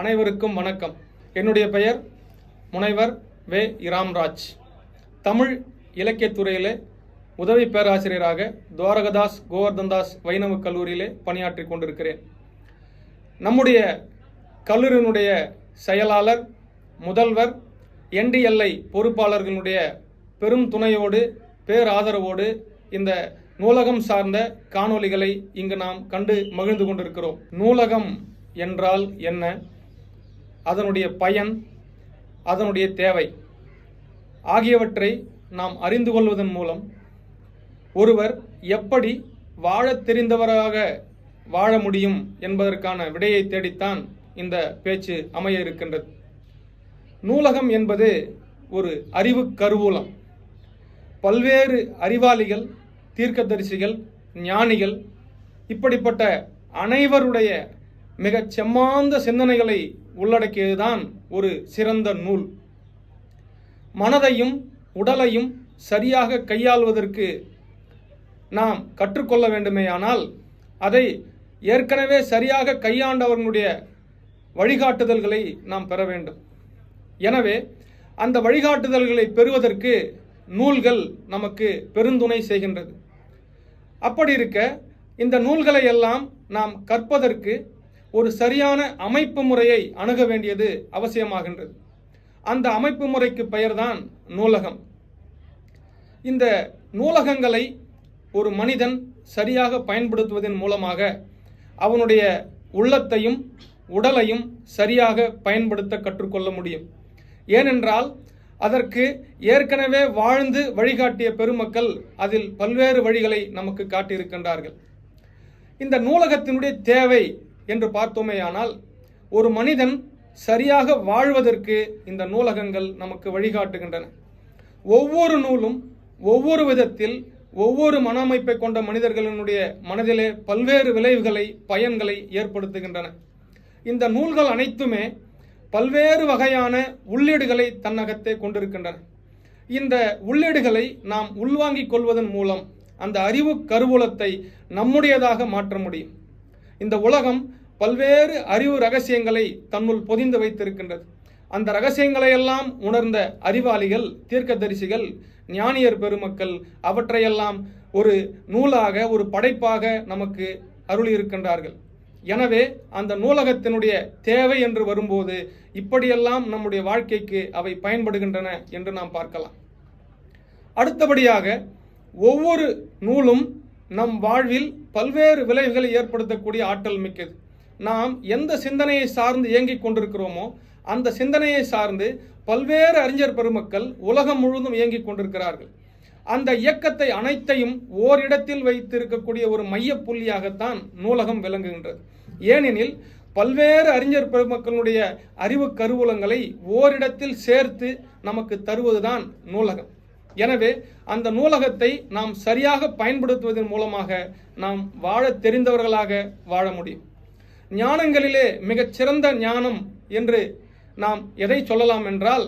அனைவருக்கும் வணக்கம். என்னுடைய பெயர் முனைவர் வே. இராம்ராஜ். தமிழ் இலக்கியத்துறையிலே உதவி பேராசிரியராக துவாரகதாஸ் கோவர்தன்தாஸ் வைணவ கல்லூரியிலே பணியாற்றி கொண்டிருக்கிறேன். நம்முடைய கல்லூரியினுடைய செயலாளர் முதல்வர் என்டிஎல்ஐ பொறுப்பாளர்களுடைய பெரும் துணையோடு பேராதரவோடு இந்த நூலகம் சார்ந்த காணொளிகளை இங்கு நாம் கண்டு மகிழ்ந்து கொண்டிருக்கிறோம். நூலகம் என்றால் என்ன? அதனுடைய பயன் அதனுடைய தேவை ஆகியவற்றை நாம் அறிந்து கொள்வதன் மூலம் ஒருவர் எப்படி வாழத் தெரிந்தவராக வாழ முடியும் என்பதற்கான விடையை தேடித்தான் இந்த பேச்சு அமைய இருக்கின்றது. நூலகம் என்பது ஒரு அறிவு கருவூலம். பல்வேறு அறிவாளிகள் தீர்க்கதரிசிகள் ஞானிகள் இப்படிப்பட்ட அனைவருடைய மிகச் செம்மாந்த சிந்தனைகளை உள்ளடக்கியதுதான் ஒரு சிறந்த நூல். மனதையும் உடலையும் சரியாக கையாள்வதற்கு நாம் கற்றுக்கொள்ள வேண்டுமேயானால் அதை ஏற்கனவே சரியாக கையாண்டவர்களுடைய வழிகாட்டுதல்களை நாம் பெற வேண்டும். எனவே அந்த வழிகாட்டுதல்களை பெறுவதற்கு நூல்கள் நமக்கு பெருந்துணை செய்கின்றது. அப்படி இருக்க இந்த நூல்களை எல்லாம் நாம் கற்பதற்கு ஒரு சரியான அமைப்பு முறையை அணுக வேண்டியது அவசியமாகின்றது. அந்த அமைப்பு முறைக்கு பெயர்தான் நூலகம். இந்த நூலகங்களை ஒரு மனிதன் சரியாக பயன்படுத்துவதன் மூலமாக அவனுடைய உள்ளத்தையும் உடலையும் சரியாக பயன்படுத்த கற்றுக்கொள்ள முடியும். ஏனென்றால் அதற்கு ஏற்கனவே வாழ்ந்து வழிகாட்டிய பெருமக்கள் அதில் பல்வேறு வழிகளை நமக்கு காட்டியிருக்கின்றார்கள். இந்த நூலகத்தினுடைய தேவை என்று பார்த்தோமேயானால் ஒரு மனிதன் சரியாக வாழ்வதற்கு இந்த நூலகங்கள் நமக்கு வழிகாட்டுகின்றன. ஒவ்வொரு நூலும் ஒவ்வொரு விதத்தில் ஒவ்வொரு மன அமைப்பை கொண்ட மனிதர்களினுடைய மனதிலே பல்வேறு விளைவுகளை பயன்களை ஏற்படுத்துகின்றன. இந்த நூல்கள் அனைத்துமே பல்வேறு வகையான உள்ளீடுகளை தன்னகத்தே கொண்டிருக்கின்றன. இந்த உள்ளீடுகளை நாம் உள்வாங்கிக் கொள்வதன் மூலம் அந்த அறிவு கருவூலத்தை நம்முடையதாக மாற்ற முடியும். இந்த உலகம் பல்வேறு அறிவு ரகசியங்களை தன்னுள் பொதிந்து வைத்திருக்கின்றது. அந்த ரகசியங்களை எல்லாம் உணர்ந்த அறிவாளிகள் தீர்க்கதரிசிகள் ஞானியர் பெருமக்கள் அவற்றையெல்லாம் ஒரு நூலாக ஒரு படைப்பாக நமக்கு அருளி இருக்கின்றார்கள் எனவே அந்த நூலகத்தினுடைய தேவை என்று வரும்போது இப்படியெல்லாம் நம்முடைய வாழ்க்கைக்கு அவை பயன்படுகின்றன என்று நாம் பார்க்கலாம். அடுத்தபடியாக ஒவ்வொரு நூலும் நம் வாழ்வில் பல்வேறு விளைவுகளை ஏற்படுத்தக்கூடிய ஆற்றல் மிக்கது. நாம் எந்த சிந்தனையை சார்ந்து இயங்கிக் கொண்டிருக்கிறோமோ அந்த சிந்தனையை சார்ந்து பல்வேறு அறிஞர் பெருமக்கள் உலகம் முழுவதும் இயங்கிக் கொண்டிருக்கிறார்கள். அந்த இயக்கத்தை அனைத்தையும் ஓரிடத்தில் வைத்திருக்கக்கூடிய ஒரு மையப் புள்ளியாகத்தான் நூலகம் விளங்குகின்றது. ஏனெனில் பல்வேறு அறிஞர் பெருமக்களுடைய அறிவு கருவூலங்களை ஓரிடத்தில் சேர்த்து நமக்கு தருவதுதான் நூலகம். எனவே அந்த நூலகத்தை நாம் சரியாக பயன்படுத்துவதன் மூலமாக நாம் வாழ தெரிந்தவர்களாக வாழ முடியும். ஞானங்களிலே மிகச்சிறந்த ஞானம் என்று நாம் எதை சொல்லலாம் என்றால்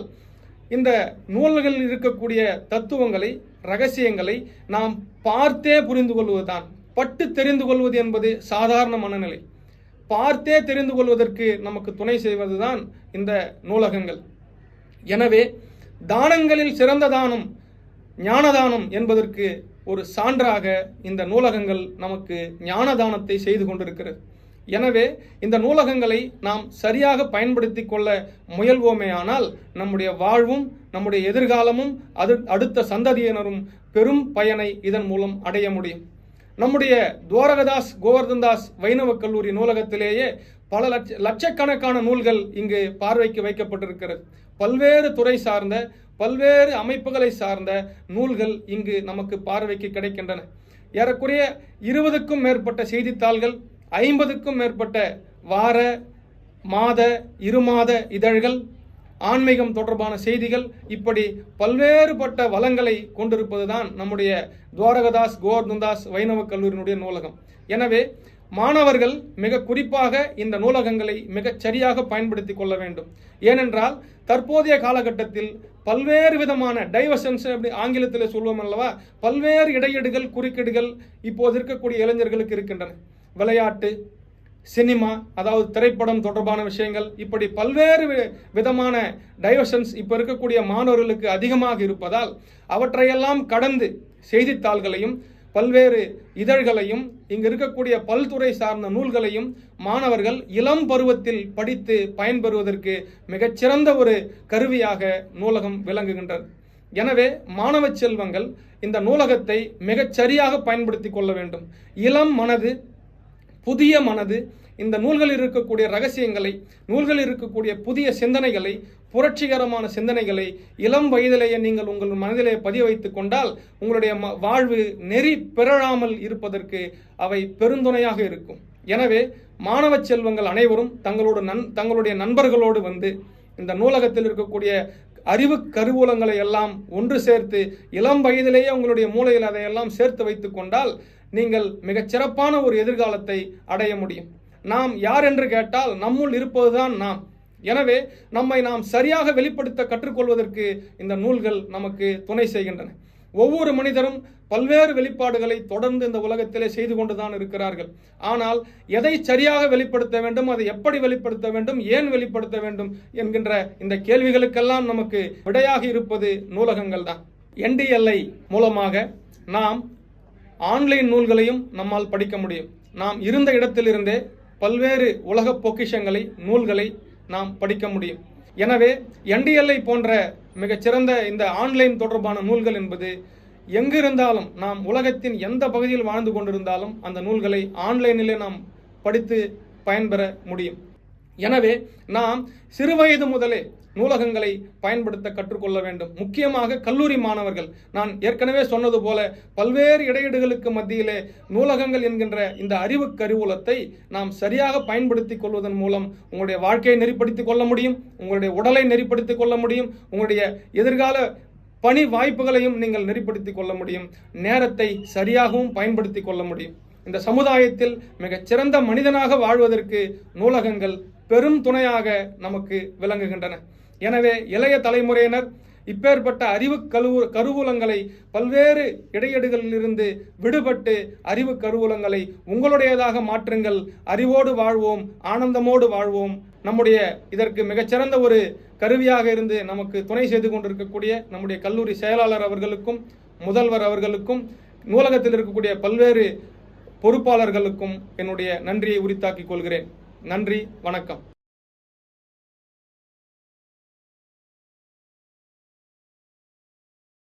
இந்த நூல்களில் இருக்கக்கூடிய தத்துவங்களை ரகசியங்களை நாம் பார்த்தே புரிந்து கொள்வதுதான். பட்டு தெரிந்து கொள்வது என்பது சாதாரண மனநிலை. பார்த்தே தெரிந்து கொள்வதற்கு நமக்கு துணை செய்வதுதான் இந்த நூலகங்கள். எனவே தானங்களில் சிறந்த தானம் ஞானதானம் என்பதற்கு ஒரு சான்றாக இந்த நூலகங்கள் நமக்கு ஞானதானத்தை செய்து கொண்டிருக்கிறது. எனவே இந்த நூலகங்களை நாம் சரியாக பயன்படுத்தி கொள்ள முயல்வோமேயானால் நம்முடைய வாழ்வும் நம்முடைய எதிர்காலமும் அது அடுத்த சந்ததியினரும் பெரும் பயனை இதன் மூலம் அடைய முடியும். நம்முடைய துவாரகதாஸ் கோவர்தன்தாஸ் வைணவ கல்லூரி நூலகத்திலேயே பல லட்ச லட்சக்கணக்கான நூல்கள் இங்கு பார்வைக்கு வைக்கப்பட்டிருக்கிறது. பல்வேறு துறை சார்ந்த பல்வேறு அமைப்புகளை சார்ந்த நூல்கள் இங்கு நமக்கு பார்வைக்கு கிடைக்கின்றன. ஏறக்குறைய இருபதுக்கும் மேற்பட்ட செய்தித்தாள்கள் ஐம்பதுக்கும் மேற்பட்ட வார மாத இருமாத இதழ்கள் ஆன்மீகம் தொடர்பான செய்திகள் இப்படி பல்வேறுபட்ட வளங்களை கொண்டிருப்பதுதான் நம்முடைய துவாரகதாஸ் கோவர்தன்தாஸ் வைணவ கல்லூரியினுடைய நூலகம். எனவே மாணவர்கள் மிக குறிப்பாக இந்த நூலகங்களை மிகச் சரியாக பயன்படுத்தி கொள்ள வேண்டும். ஏனென்றால் தற்போதைய காலகட்டத்தில் பல்வேறு விதமான டைவர்ஷன்ஸ் அப்படி ஆங்கிலத்தில் சொல்லுவோம் அல்லவா? பல்வேறு இடையீடுகள் குறுக்கீடுகள் இப்போது இருக்கக்கூடிய இளைஞர்களுக்கு இருக்கின்றன. விளையாட்டு சினிமா அதாவது திரைப்படம் தொடர்பான விஷயங்கள் இப்படி பல்வேறு வி- விதமான டைவர்ஷன்ஸ் இப்போ இருக்கக்கூடிய மாணவர்களுக்கு அதிகமாக இருப்பதால் அவற்றையெல்லாம் கடந்து செய்தித்தாள்களையும் பல்வேறு இதழ்களையும் இங்கு இருக்கக்கூடிய பல்துறை சார்ந்த நூல்களையும் மாணவர்கள் இளம் பருவத்தில் படித்து பயன்பெறுவதற்கு மிகச்சிறந்த ஒரு கருவியாக நூலகம் விளங்குகின்றது. எனவே மாணவ செல்வங்கள் இந்த நூலகத்தை மிகச்சரியாக பயன்படுத்தி கொள்ள வேண்டும். இளம் மனது புதிய மனது இந்த நூல்களில் இருக்கக்கூடிய ரகசியங்களை நூல்களில் இருக்கக்கூடிய புதிய சிந்தனைகளை புரட்சிகரமான சிந்தனைகளை இளம் வயதிலேயே நீங்கள் உங்கள் மனதிலே பதிய வைத்துக் கொண்டால் உங்களுடைய ம- வாழ்வு நெறி பிறழாமல் இருப்பதற்கு அவை பெருந்துணையாக இருக்கும். எனவே மாணவ செல்வங்கள் அனைவரும் தங்களோட நன் தங்களுடைய நண்பர்களோடு வந்து இந்த நூலகத்தில் இருக்கக்கூடிய அறிவு கருவூலங்களை எல்லாம் ஒன்று சேர்த்து இளம் வயதிலேயே உங்களுடைய மூளையில் அதையெல்லாம் சேர்த்து வைத்துக் கொண்டால் நீங்கள் மிகச் சிறப்பான ஒரு எதிர்காலத்தை அடைய முடியும். நாம் யார் என்று கேட்டால் நம்முள் இருப்பதுதான் நாம். எனவே நம்மை நாம் சரியாக வெளிப்படுத்த கற்றுக்கொள்வதற்கு இந்த நூல்கள் நமக்கு துணை செய்கின்றன. ஒவ்வொரு மனிதரும் பல்வேறு வெளிப்பாடுகளை தொடர்ந்து இந்த உலகத்திலே செய்து கொண்டுதான் இருக்கிறார்கள். ஆனால் எதை சரியாக வெளிப்படுத்த வேண்டும் அதை எப்படி வெளிப்படுத்த வேண்டும் ஏன் வெளிப்படுத்த வேண்டும் என்கின்ற இந்த கேள்விகளுக்கெல்லாம் நமக்கு விடையாக இருப்பது நூலகங்கள் தான். என்டிஎல்ஐ மூலமாக நாம் ஆன்லைன் நூல்களையும் நம்மால் படிக்க முடியும். நாம் இருந்த இடத்திலிருந்தே பல்வேறு உலக பொக்கிஷங்களை நூல்களை நாம் படிக்க முடியும். எனவே என்டிஎல்ஐ போன்ற மிகச்சிறந்த இந்த ஆன்லைன் தொடர்பான நூல்கள் என்பது எங்கிருந்தாலும் நாம் உலகத்தின் எந்த பகுதியில் வாழ்ந்து கொண்டிருந்தாலும் அந்த நூல்களை ஆன்லைனிலே நாம் படித்து பயன்பெற முடியும். எனவே நாம் சிறுவயது முதலே நூலகங்களை பயன்படுத்த கற்றுக்கொள்ள வேண்டும். முக்கியமாக கல்லூரி மாணவர்கள். நான் ஏற்கனவே சொன்னது போல பல்வேறு இடையீடுகளுக்கு மத்தியிலே நூலகங்கள் என்கின்ற இந்த அறிவு கருவூலத்தை நாம் சரியாக பயன்படுத்திக் கொள்வதன் மூலம் உங்களுடைய வாழ்க்கையை நெறிப்படுத்திக் கொள்ள முடியும் உங்களுடைய உடலை நெறிப்படுத்திக் கொள்ள முடியும் உங்களுடைய எதிர்கால பணி வாய்ப்புகளையும் நீங்கள் நெறிப்படுத்திக் கொள்ள முடியும் நேரத்தை சரியாகவும் பயன்படுத்திக் கொள்ள முடியும். இந்த சமுதாயத்தில் மிகச்சிறந்த மனிதனாக வாழ்வதற்கு நூலகங்கள் பெரும் துணையாக நமக்கு விளங்குகின்றன. எனவே இளைய தலைமுறையினர் இப்பேற்பட்ட அறிவு கருவு கருவூலங்களை பல்வேறு இடையீடுகளிலிருந்து விடுபட்டு அறிவு கருவூலங்களை உங்களுடையதாக மாற்றுங்கள். அறிவோடு வாழ்வோம் ஆனந்தமோடு வாழ்வோம். நம்முடைய இதற்கு மிகச்சிறந்த ஒரு கருவியாக இருந்து நமக்கு துணை செய்து கொண்டிருக்கக்கூடிய நம்முடைய கல்லூரி செயலாளர் அவர்களுக்கும் முதல்வர் அவர்களுக்கும் நூலகத்தில் இருக்கக்கூடிய பல்வேறு பொறுப்பாளர்களுக்கும் என்னுடைய நன்றியை உரித்தாக்கிக் கொள்கிறேன். நன்றி வணக்கம்.